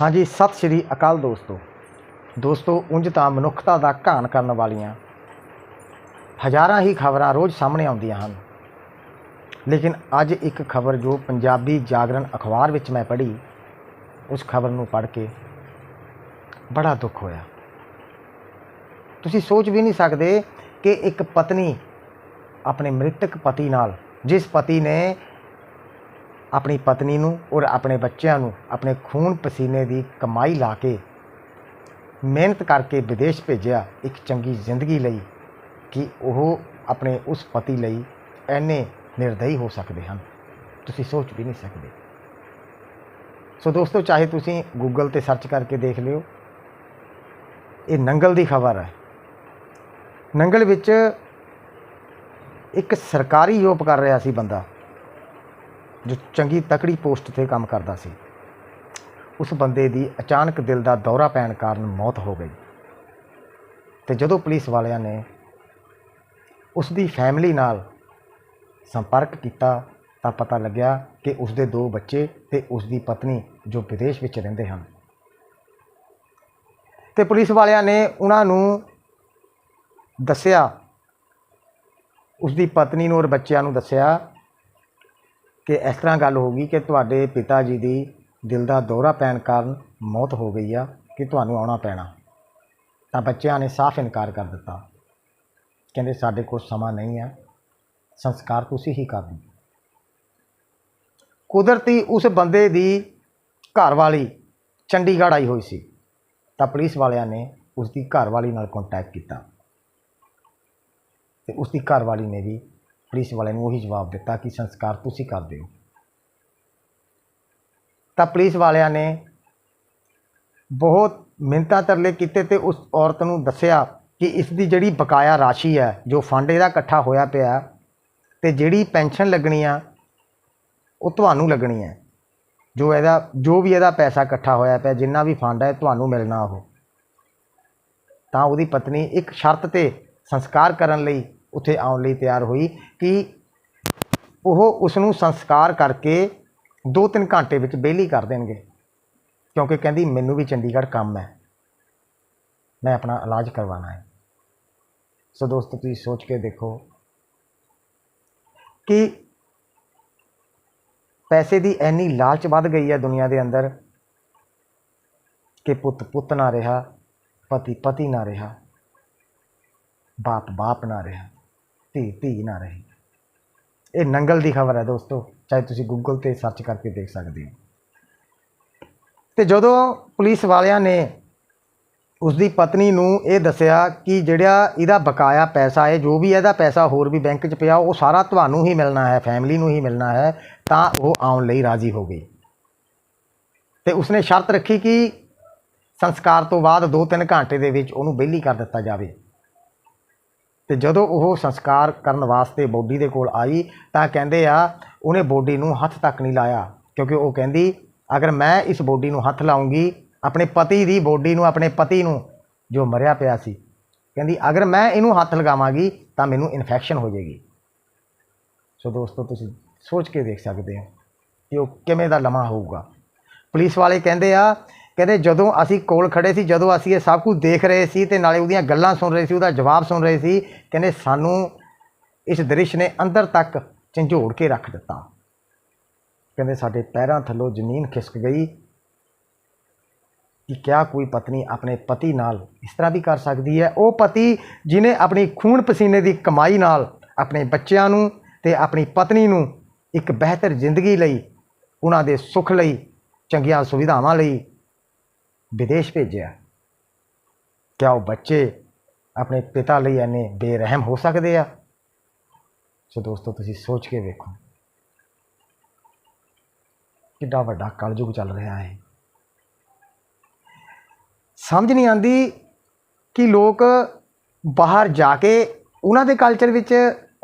ਹਾਂਜੀ, ਸਤਿ ਸ਼੍ਰੀ ਅਕਾਲ ਦੋਸਤੋ। ਦੋਸਤੋ, ਉਂਝ ਤਾਂ ਮਨੁੱਖਤਾ ਦਾ ਘਾਣ ਕਰਨ ਵਾਲੀਆਂ ਹਜ਼ਾਰਾਂ ਹੀ ਖਬਰਾਂ ਰੋਜ਼ ਸਾਹਮਣੇ ਆਉਂਦੀਆਂ ਹਨ। ਲੇਕਿਨ ਅੱਜ ਇੱਕ ਖਬਰ ਜੋ ਪੰਜਾਬੀ ਜਾਗਰਣ ਅਖਬਾਰ ਵਿੱਚ ਮੈਂ ਪੜ੍ਹੀ, ਉਸ ਖਬਰ ਨੂੰ ਪੜ੍ਹ ਕੇ ਬੜਾ ਦੁੱਖ ਹੋਇਆ। ਤੁਸੀਂ ਸੋਚ ਵੀ ਨਹੀਂ ਸਕਦੇ ਕਿ ਇੱਕ ਪਤਨੀ ਆਪਣੇ ਮ੍ਰਿਤਕ ਪਤੀ ਨਾਲ, ਜਿਸ ਪਤੀ ਨੇ ਆਪਣੀ ਪਤਨੀ ਨੂੰ ਔਰ ਆਪਣੇ ਬੱਚਿਆਂ ਨੂੰ ਆਪਣੇ ਖੂਨ ਪਸੀਨੇ ਦੀ ਕਮਾਈ ਲਾ ਕੇ ਮਿਹਨਤ ਕਰਕੇ ਵਿਦੇਸ਼ ਭੇਜਿਆ ਇੱਕ ਚੰਗੀ ਜ਼ਿੰਦਗੀ ਲਈ ਕਿ ਉਹ ਆਪਣੇ ਉਸ ਪਤੀ ਲਈ ਐਨੇ ਨਿਰਦਈ ਹੋ ਸਕਦੇ ਹਨ। ਤੁਸੀਂ ਸੋਚ ਵੀ ਨਹੀਂ ਸਕਦੇ। ਸੋ ਦੋਸਤੋ, ਚਾਹੇ ਤੁਸੀਂ ਗੂਗਲ ਤੇ ਸਰਚ ਕਰਕੇ ਦੇਖ ਲਿਓ। ਇਹ ਨੰਗਲ ਦੀ ਖਬਰ ਹੈ। ਨੰਗਲ ਵਿੱਚ ਇੱਕ ਸਰਕਾਰੀ ਜੋਬ ਕਰ ਰਿਹਾ ਸੀ ਬੰਦਾ। ਜੋ ਚੰਗੀ ਤਕੜੀ ਪੋਸਟ ਤੇ ਕੰਮ ਕਰਦਾ ਸੀ। ਉਸ ਬੰਦੇ ਦੀ ਅਚਾਨਕ ਦਿਲ ਦਾ ਦੌਰਾ ਪੈਣ ਕਾਰਨ ਮੌਤ ਹੋ ਗਈ। ਤੇ ਜਦੋਂ ਪੁਲਿਸ ਵਾਲਿਆਂ ਨੇ ਉਸ ਦੀ ਫੈਮਿਲੀ ਨਾਲ ਸੰਪਰਕ ਕੀਤਾ, ਤਾਂ ਪਤਾ ਲੱਗਿਆ ਕਿ ਉਸ ਦੇ ਦੋ ਬੱਚੇ ਤੇ ਉਸ ਦੀ ਪਤਨੀ ਜੋ ਵਿਦੇਸ਼ ਵਿੱਚ ਰਹਿੰਦੇ ਹਨ। ਤੇ ਪੁਲਿਸ ਵਾਲਿਆਂ ਨੇ ਉਹਨਾਂ ਨੂੰ ਦੱਸਿਆ, ਉਸ ਦੀ ਪਤਨੀ ਨੂੰ ਔਰ ਬੱਚਿਆਂ ਨੂੰ ਦੱਸਿਆ ਕਿ ਇਸ ਤਰ੍ਹਾਂ ਗੱਲ ਹੋ ਗਈ ਕਿ ਤੁਹਾਡੇ ਪਿਤਾ ਜੀ ਦੀ ਦਿਲ ਦਾ ਦੌਰਾ ਪੈਣ ਕਾਰਨ ਮੌਤ ਹੋ ਗਈ ਆ ਕਿ ਤੁਹਾਨੂੰ ਆਉਣਾ ਪੈਣਾ। ਤਾਂ ਬੱਚਿਆਂ ਨੇ ਸਾਫ਼ ਇਨਕਾਰ ਕਰ ਦਿੱਤਾ। ਕਹਿੰਦੇ, ਸਾਡੇ ਕੋਲ ਸਮਾਂ ਨਹੀਂ ਹੈ ਸੰਸਕਾਰ ਤੁਸੀਂ ਹੀ ਕਰ ਦਿਓ। ਕੁਦਰਤੀ ਉਸ ਬੰਦੇ ਦੀ ਘਰਵਾਲੀ ਚੰਡੀਗੜ੍ਹ ਆਈ ਹੋਈ ਸੀ। ਤਾਂ ਪੁਲਿਸ ਵਾਲਿਆਂ ਨੇ ਉਸ ਦੀ ਘਰਵਾਲੀ ਨਾਲ ਕੰਟੈਕਟ ਕੀਤਾ। ਤੇ ਉਸ ਦੀ ਘਰਵਾਲੀ ਨੇ ਵੀ ਪੁਲਿਸ ਵਾਲਿਆਂ ਨੂੰ ਉਹੀ ਜਵਾਬ ਦਿੱਤਾ ਕਿ ਸੰਸਕਾਰ ਤੁਸੀਂ ਕਰ ਦਿਓ ਤਾਂ ਪੁਲਿਸ ਵਾਲਿਆਂ ਨੇ ਬਹੁਤ ਮਿੰਨਤਾਂ ਤਰਲੇ ਕੀਤੇ ਤੇ ਉਸ ਔਰਤ ਨੂੰ ਦੱਸਿਆ ਕਿ ਇਸ ਦੀ ਜਿਹੜੀ ਬਕਾਇਆ ਰਾਸ਼ੀ ਹੈ, ਜੋ ਫੰਡ ਇਹਦਾ ਇਕੱਠਾ ਹੋਇਆ ਪਿਆ ਤੇ ਜਿਹੜੀ ਪੈਨਸ਼ਨ ਲੱਗਣੀ ਆ, ਉਹ ਤੁਹਾਨੂੰ ਲੱਗਣੀ ਹੈ। ਜੋ ਇਹਦਾ, ਜੋ ਵੀ ਇਹਦਾ ਪੈਸਾ ਇਕੱਠਾ ਹੋਇਆ ਪਿਆ, ਜਿੰਨਾ ਵੀ ਫੰਡ ਹੈ, ਤੁਹਾਨੂੰ ਮਿਲਣਾ ਉਹ। ਤਾਂ ਉਹਦੀ ਪਤਨੀ ਇੱਕ ਸ਼ਰਤ ਤੇ ਸੰਸਕਾਰ ਕਰਨ ਲਈ ਉੱਥੇ ਆਉਣ ਲਈ ਤਿਆਰ ਹੋਈ ਕਿ ਉਹ ਉਸ ਨੂੰ ਸੰਸਕਾਰ ਕਰਕੇ 2-3 ਘੰਟੇ ਵਿੱਚ ਬੇਲੀ ਕਰ ਦੇਣਗੇ। ਕਿਉਂਕਿ ਕਹਿੰਦੀ, ਮੈਨੂੰ ਵੀ ਚੰਡੀਗੜ੍ਹ ਕੰਮ ਹੈ। ਮੈਂ ਆਪਣਾ ਇਲਾਜ ਕਰਵਾਉਣਾ ਹੈ। ਸੋ ਦੋਸਤੋ, ਤੁਸੀਂ ਸੋਚ ਕੇ ਦੇਖੋ ਕਿ ਪੈਸੇ ਦੀ ਐਨੀ ਲਾਲਚ ਵੱਧ ਗਈ ਹੈ ਦੁਨੀਆ ਦੇ ਅੰਦਰ ਕਿ ਪੁੱਤ ਪੁੱਤ ਨਾ ਰਿਹਾ, ਪਤੀ ਪਤੀ ਨਾ ਰਿਹਾ, ਬਾਪ ਬਾਪ ਨਾ ਰਿਹਾ। ਧੀ ਧੀ ਨਾ ਰਹੀ। ਇਹ ਨੰਗਲ ਦੀ ਖਬਰ ਹੈ ਦੋਸਤੋ, ਚਾਹੇ ਤੁਸੀਂ ਗੂਗਲ ਤੇ ਸਰਚ ਕਰਕੇ ਦੇਖ ਸਕਦੇ ਹੋ। ਤੇ ਜਦੋਂ ਪੁਲਿਸ ਵਾਲਿਆਂ ਨੇ ਉਸ ਦੀ ਪਤਨੀ ਨੂੰ ਇਹ ਦੱਸਿਆ ਕਿ ਜਿਹੜਾ ਇਹਦਾ ਬਕਾਇਆ ਪੈਸਾ ਹੈ, ਜੋ ਵੀ ਇਹਦਾ ਪੈਸਾ ਹੋਰ ਵੀ ਬੈਂਕ 'ਚ ਪਿਆ, ਉਹ ਸਾਰਾ ਤੁਹਾਨੂੰ ਹੀ ਮਿਲਣਾ ਹੈ ਫੈਮਿਲੀ ਨੂੰ ਹੀ ਮਿਲਣਾ ਹੈ, ਤਾਂ ਉਹ ਆਉਣ ਲਈ ਰਾਜ਼ੀ ਹੋ ਗਈ। ਤੇ ਉਸਨੇ ਸ਼ਰਤ ਰੱਖੀ ਕਿ ਸੰਸਕਾਰ ਤੋਂ ਬਾਅਦ 2-3 ਘੰਟੇ ਦੇ ਵਿੱਚ ਉਹਨੂੰ ਬੇਲੀ ਕਰ ਦਿੱਤਾ ਜਾਵੇ। ਤੇ ਜਦੋਂ ਉਹ ਸੰਸਕਾਰ ਕਰਨ ਵਾਸਤੇ ਬੋਡੀ ਦੇ ਕੋਲ ਆਈ ਤਾਂ ਕਹਿੰਦੇ ਆ, ਉਹਨੇ ਬੋਡੀ ਨੂੰ ਹੱਥ ਤੱਕ ਨਹੀਂ ਲਾਇਆ, ਕਿਉਂਕਿ ਉਹ ਕਹਿੰਦੀ, ਅਗਰ ਮੈਂ ਇਸ ਬੋਡੀ ਨੂੰ ਹੱਥ ਲਾਉਂਗੀ, ਆਪਣੇ ਪਤੀ ਦੀ ਬੋਡੀ ਨੂੰ, ਆਪਣੇ ਪਤੀ ਨੂੰ ਜੋ ਮਰਿਆ ਪਿਆ ਸੀ, ਕਹਿੰਦੀ, ਅਗਰ ਮੈਂ ਇਹਨੂੰ ਹੱਥ ਲਗਾਵਾਂਗੀ, ਤਾਂ ਮੈਨੂੰ ਇਨਫੈਕਸ਼ਨ ਹੋ ਜਾਏਗੀ। ਸੋ ਦੋਸਤੋ, ਤੁਸੀਂ ਸੋਚ ਕੇ ਦੇਖ ਸਕਦੇ ਹੋ ਕਿ ਉਹ ਕਿਵੇਂ ਦਾ ਲਮਾ ਹੋਊਗਾ। ਪੁਲਿਸ ਵਾਲੇ ਕਹਿੰਦੇ ਆ ਕਹਿੰਦੇ ਜਦੋਂ ਅਸੀਂ ਕੋਲ ਖੜੇ ਸੀ, ਜਦੋਂ ਅਸੀਂ ਇਹ ਸਭ ਕੁਝ ਦੇਖ ਰਹੇ ਸੀ ਤੇ ਨਾਲੇ ਉਹਦੀਆਂ ਗੱਲਾਂ ਸੁਣ ਰਹੇ ਸੀ, ਉਹਦਾ ਜਵਾਬ ਸੁਣ ਰਹੇ ਸੀ, ਕਹਿੰਦੇ ਸਾਨੂੰ ਇਸ ਦ੍ਰਿਸ਼ ਨੇ ਅੰਦਰ ਤੱਕ ਝੰਜੋੜ ਕੇ ਰੱਖ ਦਿੱਤਾ। ਕਹਿੰਦੇ ਸਾਡੇ ਪੈਰਾਂ ਥੱਲੋਂ ਜ਼ਮੀਨ ਖਿਸਕ ਗਈ ਕਿ ਕਿਆ ਕੋਈ ਪਤਨੀ ਆਪਣੇ ਪਤੀ ਨਾਲ ਇਸ ਤਰ੍ਹਾਂ ਵੀ ਕਰ ਸਕਦੀ ਹੈ? ਉਹ ਪਤੀ ਜਿਨੇ ਆਪਣੀ ਖੂਨ ਪਸੀਨੇ ਦੀ ਕਮਾਈ ਨਾਲ ਆਪਣੇ ਬੱਚਿਆਂ ਨੂੰ ਤੇ ਆਪਣੀ ਪਤਨੀ ਨੂੰ ਇੱਕ ਬਿਹਤਰ ਜ਼ਿੰਦਗੀ ਲਈ, ਉਹਨਾਂ ਦੇ ਸੁੱਖ ਲਈ, ਚੰਗੀਆਂ ਸੁਵਿਧਾਵਾਂ ਲਈ ਵਿਦੇਸ਼ ਭੇਜਿਆ। ਕਿਆ ਉਹ ਬੱਚੇ ਆਪਣੇ ਪਿਤਾ ਲਈ ਐਨੇ ਬੇਰਹਿਮ ਹੋ ਸਕਦੇ ਆ? ਸੋ ਦੋਸਤੋ, ਤੁਸੀਂ ਸੋਚ ਕੇ ਵੇਖੋ। ਕਿੱਡਾ ਵੱਡਾ ਕਲਯੁਗ ਚੱਲ ਰਿਹਾ ਹੈ। ਸਮਝ ਨਹੀਂ ਆਂਦੀ ਕਿ ਲੋਕ ਬਾਹਰ ਜਾ ਕੇ ਉਹਨਾਂ ਦੇ ਕਲਚਰ ਵਿੱਚ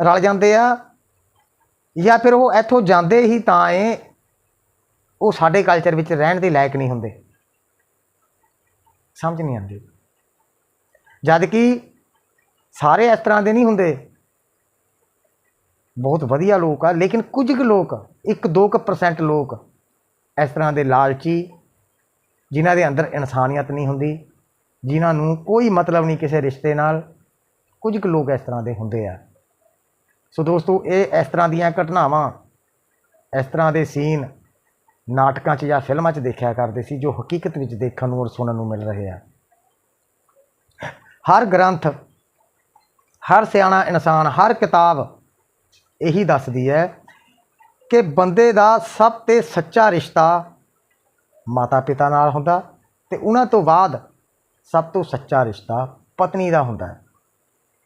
ਰਲ ਜਾਂਦੇ ਆ ਜਾਂ ਫਿਰ ਉਹ ਇੱਥੋਂ ਜਾਂਦੇ ਹੀ ਤਾਂ ਏ ਉਹ ਸਾਡੇ ਕਲਚਰ ਵਿੱਚ ਰਹਿਣ ਦੇ ਲਾਇਕ ਨਹੀਂ ਹੁੰਦੇ। ਸਮਝ ਨਹੀਂ ਆਉਂਦੀ। ਜਦ ਕਿ ਸਾਰੇ ਇਸ ਤਰ੍ਹਾਂ ਦੇ ਨਹੀਂ ਹੁੰਦੇ। ਬਹੁਤ ਵਧੀਆ ਲੋਕ ਆ, ਲੇਕਿਨ ਕੁਝ ਕੁ ਲੋਕ 1-2% ਲੋਕ ਇਸ ਤਰ੍ਹਾਂ ਦੇ ਲਾਲਚੀ, ਜਿਨ੍ਹਾਂ ਦੇ ਅੰਦਰ ਇਨਸਾਨੀਅਤ ਨਹੀਂ ਹੁੰਦੀ, ਜਿਨ੍ਹਾਂ ਨੂੰ ਕੋਈ ਮਤਲਬ ਨਹੀਂ ਕਿਸੇ ਰਿਸ਼ਤੇ ਨਾਲ, ਕੁਝ ਕੁ ਲੋਕ ਇਸ ਤਰ੍ਹਾਂ ਦੇ ਹੁੰਦੇ ਆ। ਸੋ ਦੋਸਤੋ, ਇਹ ਇਸ ਤਰ੍ਹਾਂ ਦੀਆਂ ਘਟਨਾਵਾਂ, ਇਸ ਤਰ੍ਹਾਂ ਦੇ ਸੀਨ ਨਾਟਕਾਂ 'ਚ ਜਾਂ ਫਿਲਮਾਂ 'ਚ ਦੇਖਿਆ ਕਰਦੇ ਸੀ, ਜੋ ਹਕੀਕਤ ਵਿੱਚ ਦੇਖਣ ਨੂੰ ਔਰ ਸੁਣਨ ਨੂੰ ਮਿਲ ਰਹੇ ਆ। ਹਰ ਗ੍ਰੰਥ, ਹਰ ਸਿਆਣਾ ਇਨਸਾਨ, ਹਰ ਕਿਤਾਬ ਇਹੀ ਦੱਸਦੀ ਹੈ ਕਿ ਬੰਦੇ ਦਾ ਸਭ ਤੋਂ ਸੱਚਾ ਰਿਸ਼ਤਾ ਮਾਤਾ ਪਿਤਾ ਨਾਲ ਹੁੰਦਾ ਤੇ ਉਹਨਾਂ ਤੋਂ ਬਾਅਦ ਸਭ ਤੋਂ ਸੱਚਾ ਰਿਸ਼ਤਾ ਪਤਨੀ ਦਾ ਹੁੰਦਾ ਹੈ।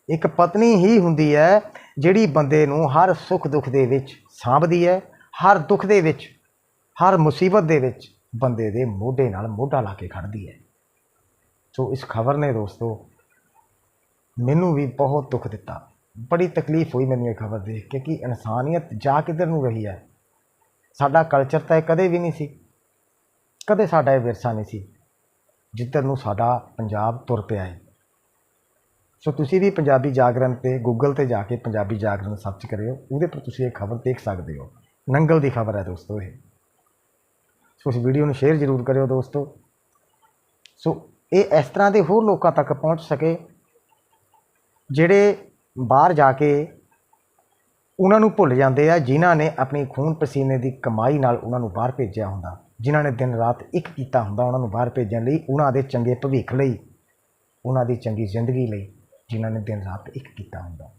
ਇੱਕ ਪਤਨੀ ਹੀ ਹੁੰਦੀ ਹੈ ਜਿਹੜੀ ਬੰਦੇ ਨੂੰ ਹਰ ਸੁੱਖ ਦੁੱਖ ਦੇ ਵਿੱਚ ਸਾਂਭਦੀ ਹੈ, ਹਰ ਦੁੱਖ ਦੇ ਵਿੱਚ ਹਰ ਮੁਸੀਬਤ ਦੇ ਵਿੱਚ ਬੰਦੇ ਦੇ ਮੋਢੇ ਨਾਲ ਮੋਢਾ ਲਾ ਕੇ ਖੜਦੀ ਹੈ। ਸੋ ਇਸ ਖਬਰ ਨੇ ਦੋਸਤੋ, ਮੈਨੂੰ ਵੀ ਬਹੁਤ ਦੁੱਖ ਦਿੱਤਾ। ਬੜੀ ਤਕਲੀਫ ਹੋਈ ਮੈਨੂੰ ਇਹ ਖਬਰ ਦੇਖ ਕੇ ਕਿ ਇਨਸਾਨੀਅਤ ਜਾ ਕਿੱਧਰ ਨੂੰ ਰਹੀ ਹੈ। ਸਾਡਾ ਕਲਚਰ ਤਾਂ ਇਹ ਕਦੇ ਵੀ ਨਹੀਂ ਸੀ। ਕਦੇ ਸਾਡਾ ਇਹ ਵਿਰਸਾ ਨਹੀਂ ਸੀ ਜਿੱਧਰ ਨੂੰ ਸਾਡਾ ਪੰਜਾਬ ਤੁਰ ਪਿਆ ਹੈ। ਸੋ ਤੁਸੀਂ ਵੀ ਪੰਜਾਬੀ ਜਾਗਰਣ ਤੇ ਗੂਗਲ ਤੇ ਜਾ ਕੇ ਪੰਜਾਬੀ ਜਾਗਰਣ ਸਰਚ ਕਰਿਓ। ਉਹਦੇ ਪਰ ਤੁਸੀਂ ਇਹ ਖਬਰ ਦੇਖ ਸਕਦੇ ਹੋ। ਨੰਗਲ ਦੀ ਖਬਰ ਹੈ ਦੋਸਤੋ ਇਹ। ਸੋ ਇਸ ਵੀਡੀਓ ਨੂੰ ਸ਼ੇਅਰ ਜ਼ਰੂਰ ਕਰਿਓ ਦੋਸਤੋ। ਸੋ ਇਹ ਇਸ ਤਰ੍ਹਾਂ ਦੇ ਹੋਰ ਲੋਕਾਂ ਤੱਕ ਪਹੁੰਚ ਸਕੇ, ਜਿਹੜੇ ਬਾਹਰ ਜਾ ਕੇ ਉਹਨਾਂ ਨੂੰ ਭੁੱਲ ਜਾਂਦੇ ਆ, ਜਿਨ੍ਹਾਂ ਨੇ ਆਪਣੀ ਖੂਨ ਪਸੀਨੇ ਦੀ ਕਮਾਈ ਨਾਲ ਉਹਨਾਂ ਨੂੰ ਬਾਹਰ ਭੇਜਿਆ ਹੁੰਦਾ, ਜਿਨ੍ਹਾਂ ਨੇ ਦਿਨ ਰਾਤ ਇੱਕ ਕੀਤਾ ਹੁੰਦਾ ਉਹਨਾਂ ਨੂੰ ਬਾਹਰ ਭੇਜਣ ਲਈ, ਉਹਨਾਂ ਦੇ ਚੰਗੇ ਭਵਿੱਖ ਲਈ, ਉਹਨਾਂ ਦੀ ਚੰਗੀ ਜ਼ਿੰਦਗੀ ਲਈ, ਜਿਨ੍ਹਾਂ ਨੇ ਦਿਨ ਰਾਤ ਇੱਕ ਕੀਤਾ ਹੁੰਦਾ।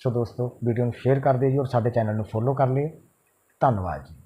ਸੋ ਦੋਸਤੋ ਵੀਡੀਓ ਨੂੰ ਸ਼ੇਅਰ ਕਰ ਦਿਓ ਜੀ ਔਰ ਸਾਡੇ ਚੈਨਲ ਨੂੰ ਫੋਲੋ ਕਰ ਲਿਓ। ਧੰਨਵਾਦ ਜੀ।